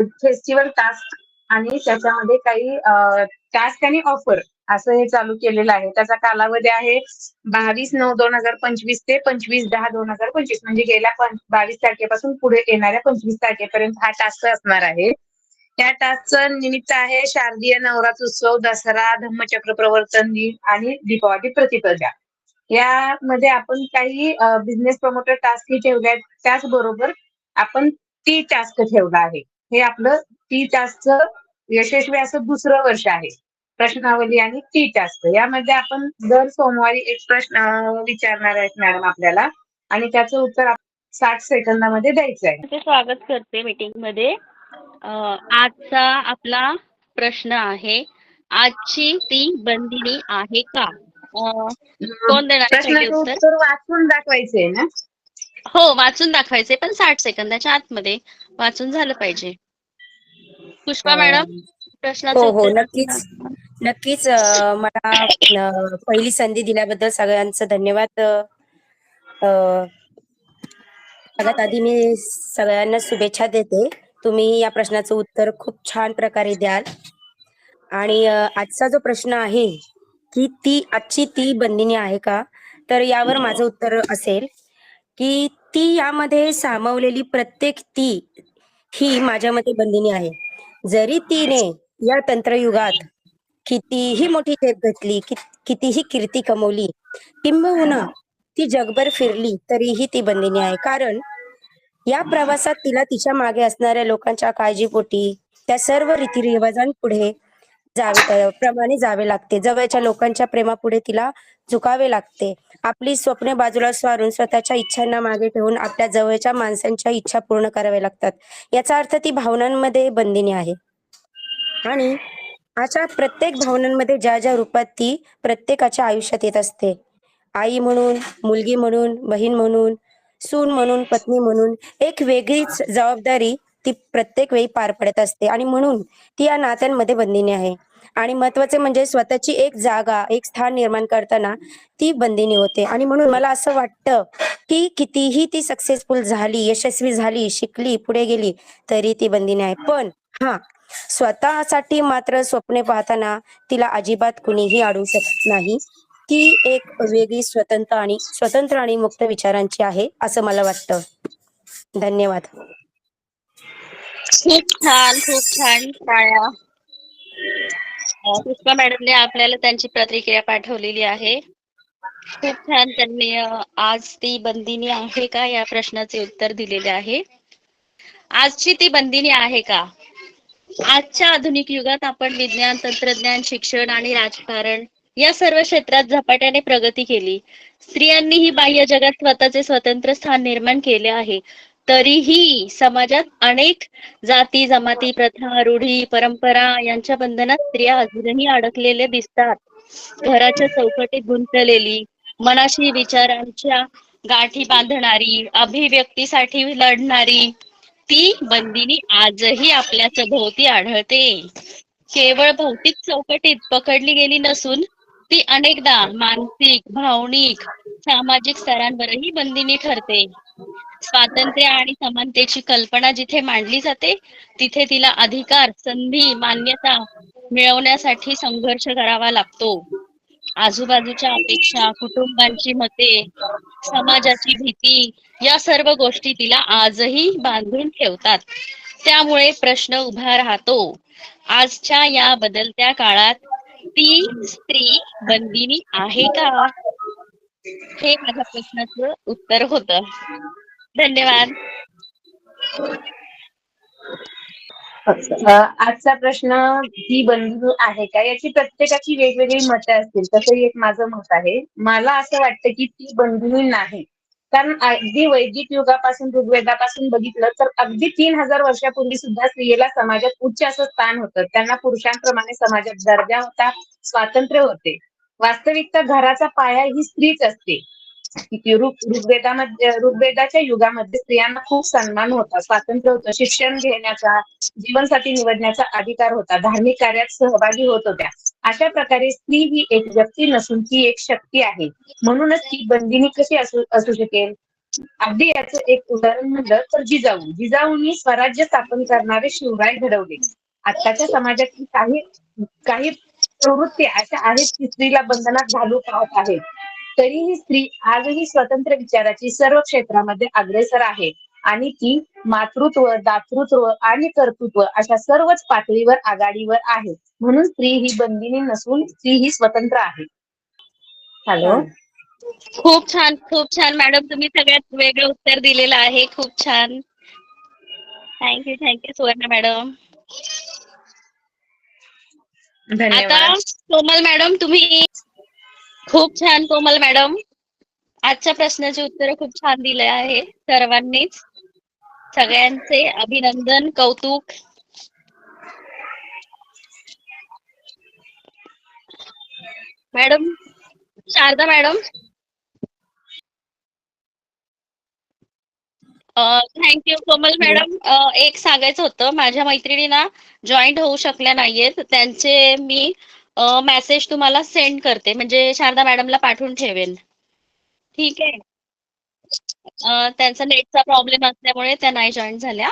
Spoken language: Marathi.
फेस्टिवल टास्क आणि त्याच्यामध्ये काही टास्क आणि ऑफर असं हे चालू केलेलं आहे. त्याचा कालावधी आहे बावीस नऊ दोन हजार पंचवीस ते पंचवीस दहा दोन हजार पंचवीस. म्हणजे गेल्या बावीस तारखेपासून पुढे येणाऱ्या पंचवीस तारखेपर्यंत हा टास्क असणार आहे. त्या टास्कचं निमित्त आहे शारदीय नवरात्र उत्सव दसरा धम्मचक्र प्रवर्तन दिन आणि दीपावली प्रतिपदा. यामध्ये आपण काही बिझनेस प्रमोटर टास्क ठेवल्या त्याचबरोबर आपण ती टास्क ठेवला आहे. हे आपलं टी टास्कचं यशस्वी असं दुसरं वर्ष आहे. प्रश्नावली आणि टी टास्क यामध्ये आपण दर सोमवारी एक प्रश्न विचारणार आहेत मॅडम आपल्याला. आणि त्याचं उत्तर साठ सेकंदामध्ये द्यायचं आहे. स्वागत करते मीटिंगमध्ये आजचा आपला प्रश्न आहे आजची ती बंदिनी आहे का? कोण देणार उत्तर वाचून दाखवायचंय ना? हो वाचून दाखवायचे पण साठ सेकंदाच्या आतमध्ये वाचून झालं पाहिजे. पुष्पा मॅडम प्रश्नाचं हो हो नक्कीच नक्कीच मला पहिली संधी दिल्याबद्दल सगळ्यांचं धन्यवाद. सगळ्यात आधी मी सगळ्यांना शुभेच्छा देते. तुम्ही या प्रश्नाचं उत्तर खूप छान प्रकारे द्याल. आणि आजचा जो प्रश्न आहे की ती आजची ती बंदिनी आहे का? तर यावर माझं उत्तर असेल. की ती यामध्ये सामावलेली प्रत्येक ती ही माझ्या मते बंदिनी आहे. जरी तिने या तंत्रयुगात कितीही मोठी झेप घेतली कितीही कीर्ती कमवली किंबहुना ती जगभर फिरली तरीही ती बंदिनी आहे. कारण या प्रवासात तिला तिच्यामागे असणाऱ्या लोकांच्या काळजीपोटी त्या सर्व रीतिरिवाजांपुढे जावे प्रमाणे जावे लागते. जवळच्या लोकांच्या प्रेमापुढे तिला झुकावे लागते. आपली स्वप्ने बाजूला स्वारून स्वतःच्या इच्छांना मागे ठेवून आपल्या जवळच्या माणसांच्या इच्छा पूर्ण कराव्या लागतात. याचा अर्थ ती भावनांमध्ये बंदिनी आहे. आणि अशा प्रत्येक भावनांमध्ये ज्या ज्या रूपात ती प्रत्येकाच्या आयुष्यात येत असते. आई म्हणून मुलगी म्हणून बहीण म्हणून सून म्हणून पत्नी म्हणून एक वेगळीच जबाबदारी ती प्रत्येक वेळी पार पडत असते. आणि म्हणून ती या नात्यांमध्ये बंदिनी आहे. आणि महत्त्वाचे म्हणजे स्वतःची एक जागा एक स्थान निर्माण करताना ती बंदिनी होते. आणि म्हणून मला असं वाटतं की कितीही ती सक्सेसफुल झाली यशस्वी झाली शिकली पुढे गेली तरी ती बंदिनी आहे. पण हा स्वतःसाठी मात्र स्वप्ने पाहताना तिला अजिबात कुणीही अडवू शकत नाही. ती एक वेगळी स्वतंत्र आणि स्वतंत्र आणि मुक्त विचारांची आहे असं मला वाटतं. धन्यवाद. खूप छान खूप छान टाळ्या पुष्पा मॅडमने आपल्याला त्यांची प्रतिक्रिया पाठवलेली आहे. खूप छान त्यांनी आज ती बंदिनी आहे का या प्रश्नाचे उत्तर दिलेले आहे. आजची ती बंदिनी आहे का? आजच्या आधुनिक युगात आपण विज्ञान तंत्रज्ञान शिक्षण आणि राजकारण या सर्व क्षेत्रात झपाट्याने प्रगती केली. स्त्रियांनीही बाह्य जगात स्वतःचे स्वतंत्र स्थान निर्माण केले आहे. तरीही समाजात अनेक जाती जमाती प्रथा रूढी परंपरा यांच्या बंधनात स्त्रिया अजूनही अडकलेल्या दिसतात. घराच्या चौकटीत गुंतलेली मनाशी विचारांच्या गाठी बांधणारी अभिव्यक्तीसाठी लढणारी ती बंदिनी आजही आपल्या भोवती आढळते. केवळ भौतिक चौकटीत पकडली गेली नसून ती अनेकदा मानसिक भावनिक सामाजिक स्तरांवरही बंदिनी ठरते. स्वातंत्र्य आणि समानतेची कल्पना जिथे मांडली जाते तिथे तिला अधिकार संधी मान्यता मिळवण्यासाठी संघर्ष करावा लागतो. आजूबाजूच्या अपेक्षा कुटुंबांची मते समाजाची भीती या सर्व गोष्टी तिला आजही बांधून ठेवतात. त्यामुळे प्रश्न उभा राहतो. आजच्या या बदलत्या काळात ती स्त्री बंदिनी आहे का? हे माझ्या प्रश्नाचं उत्तर होत. धन्यवाद. आजचा प्रश्न ही बंधू आहे का? याची प्रत्येकाची वेगवेगळी मतं असतील तसंही एक माझं मत आहे. मला असं वाटतं की ती बंधुनी नाही. कारण अगदी वैदिक युगापासून ऋग्वेदापासून बघितलं तर अगदी तीन हजार वर्षापूर्वी सुद्धा स्त्रियेला समाजात उच्च असं स्थान होतं. त्यांना पुरुषांप्रमाणे समाजात दर्जा होता स्वातंत्र्य होते. वास्तविकता घराचा पाया ही स्त्रीच असते. ऋग्वेदामध्ये ऋग्वेदाच्या युगामध्ये स्त्रियांना खूप सन्मान होता स्वातंत्र्य होतं शिक्षण घेण्याचा जीवनसाथी निवडण्याचा अधिकार होता धार्मिक कार्यात सहभागी होत होत्या. अशा प्रकारे स्त्री ही एक व्यक्ती नसून ती एक शक्ती आहे. म्हणूनच ती बंदिनी कशी असू असू शकेल? अगदी याचं एक उदाहरण म्हणलं तर जिजाऊ. जिजाऊंनी स्वराज्य स्थापन करणारे शिवराय घडवले. आताच्या समाजातील काही काही प्रवृत्ती अशा आहेत की स्त्रीला बंधनात घालू पाहत आहेत. तरीही स्त्री आजही स्वतंत्र विचाराची सर्व क्षेत्रामध्ये अग्रेसर आहे. आणि ती मातृत्व दातृत्व आणि कर्तृत्व अशा सर्वच पातळीवर आघाडीवर आहे. म्हणून स्त्री ही बंदिनी नसून स्त्री ही स्वतंत्र आहे. हॅलो? खूप छान खूप छान मॅडम. तुम्ही सगळ्यात वेगळं उत्तर दिलेलं आहे. खूप छान. Thank you thank you Suvarna madam. आता कोमल मॅडम तुम्ही खूप छान कोमल मॅडम. आजच्या प्रश्नाची उत्तर खूप छान दिले आहे सर्वांनीच. सगळ्यांचे अभिनंदन कौतुक. Madam Sharada madam. Thank you Komal madam. एक सांगायचं होतं माझ्या मैत्रिणी ना जॉईंट होऊ शकल्या नाहीयेत. त्यांचे मी मेसेज तुम्हाला सेंड करते. म्हणजे शारदा मॅडमला पाठवून ठेवेल. ठीक आहे? त्यांचा नेटचा प्रॉब्लेम असल्यामुळे त्या नाही जॉईन झाल्या.